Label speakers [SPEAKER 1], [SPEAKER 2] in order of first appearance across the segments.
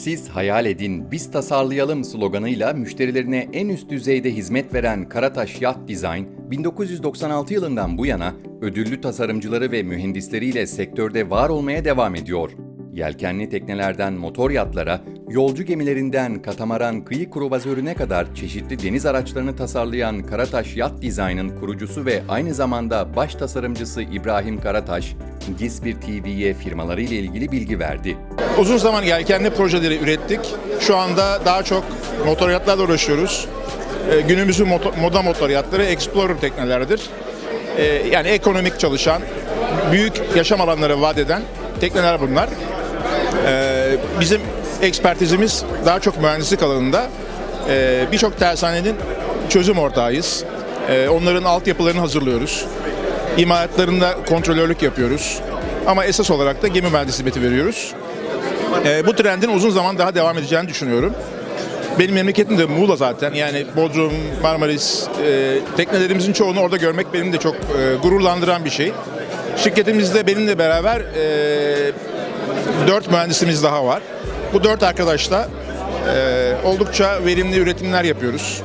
[SPEAKER 1] Siz hayal edin, biz tasarlayalım sloganıyla müşterilerine en üst düzeyde hizmet veren Karataş Yacht Design, 1996 yılından bu yana ödüllü tasarımcıları ve mühendisleriyle sektörde var olmaya devam ediyor. Yelkenli teknelerden motor yatlara, yolcu gemilerinden katamaran kıyı kruvazörüne kadar çeşitli deniz araçlarını tasarlayan Karataş Yacht Design'ın kurucusu ve aynı zamanda baş tasarımcısı İbrahim Karataş, GİS1 TV'ye firmaları ile ilgili bilgi verdi.
[SPEAKER 2] Uzun zaman yelkenli projeleri ürettik. Şu anda daha çok motoryatlarla uğraşıyoruz. Ee, günümüzün moda motoryatları Explorer teknelerdir. Ee, yani ekonomik çalışan, büyük yaşam alanları vaat eden tekneler bunlar. Ee, bizim ekspertizimiz daha çok mühendislik alanında. Ee, Birçok tersanenin çözüm ortağıyız. Ee, onların altyapılarını hazırlıyoruz. İmalatlarında kontrolörlük yapıyoruz. Ama esas olarak da gemi mühendisi hizmeti veriyoruz. Bu trendin uzun zaman daha devam edeceğini düşünüyorum. Benim memleketim de Muğla zaten. Yani Bodrum, Marmaris, e, teknelerimizin çoğunu orada görmek benim de çok e, gururlandıran bir şey. Şirketimizde benimle beraber e, dört mühendisimiz daha var. Bu dört arkadaşla e, oldukça verimli üretimler yapıyoruz.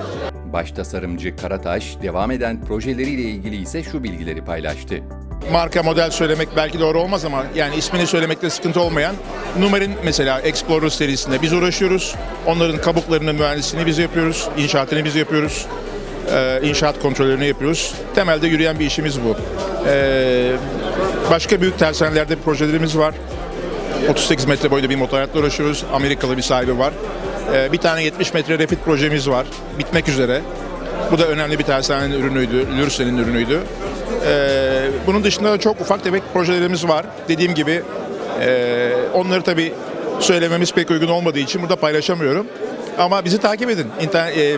[SPEAKER 1] Baş tasarımcı Karataş, devam eden projeleriyle ilgili ise şu bilgileri paylaştı.
[SPEAKER 2] marka model söylemek belki doğru olmaz ama yani ismini söylemekte sıkıntı olmayan Numer'in mesela Explorer serisinde biz uğraşıyoruz. Onların kabuklarını, mühendisliğini biz yapıyoruz. inşaatını biz yapıyoruz. Ee, inşaat kontrollerini yapıyoruz. Temelde yürüyen bir işimiz bu. Ee, başka büyük tersanelerde projelerimiz var. 38 metre boyunda bir motoryatla uğraşıyoruz. Amerikalı bir sahibi var. Ee, bir tane 70 metre refit projemiz var. Bitmek üzere. Bu da önemli bir tersanenin ürünüydü. Lürsen'in ürünüydü. Ee, bunun dışında da çok ufak tefek projelerimiz var. Dediğim gibi e, onları tabii söylememiz pek uygun olmadığı için burada paylaşamıyorum. Ama bizi takip edin. İnter- e,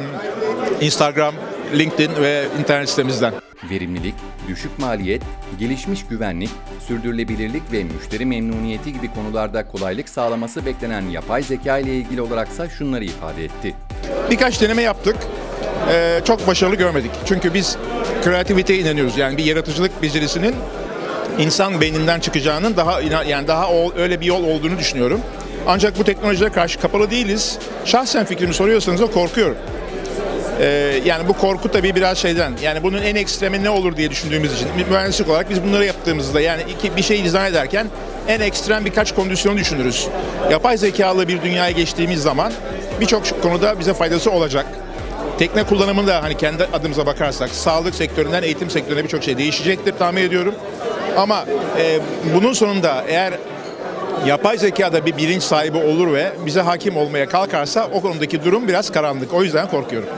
[SPEAKER 2] Instagram, LinkedIn ve internet sitemizden.
[SPEAKER 1] Verimlilik, düşük maliyet, gelişmiş güvenlik, sürdürülebilirlik ve müşteri memnuniyeti gibi konularda kolaylık sağlaması beklenen yapay zeka ile ilgili olaraksa şunları ifade etti.
[SPEAKER 2] Birkaç deneme yaptık. Ee, çok başarılı görmedik. Çünkü biz kreativiteye inanıyoruz. Yani bir yaratıcılık becerisinin insan beyninden çıkacağının daha yani daha öyle bir yol olduğunu düşünüyorum. Ancak bu teknolojilere karşı kapalı değiliz. Şahsen fikrimi soruyorsanız da korkuyorum. Ee, yani bu korku tabii biraz şeyden. Yani bunun en ekstremi ne olur diye düşündüğümüz için mühendislik olarak biz bunları yaptığımızda yani iki bir şey dizayn ederken en ekstrem birkaç kondisyonu düşünürüz. Yapay zekalı bir dünyaya geçtiğimiz zaman birçok konuda bize faydası olacak. Tekne kullanımında hani kendi adımıza bakarsak sağlık sektöründen eğitim sektörüne birçok şey değişecektir tahmin ediyorum. Ama e, bunun sonunda eğer yapay zekada bir bilinç sahibi olur ve bize hakim olmaya kalkarsa o konudaki durum biraz karanlık. O yüzden korkuyorum.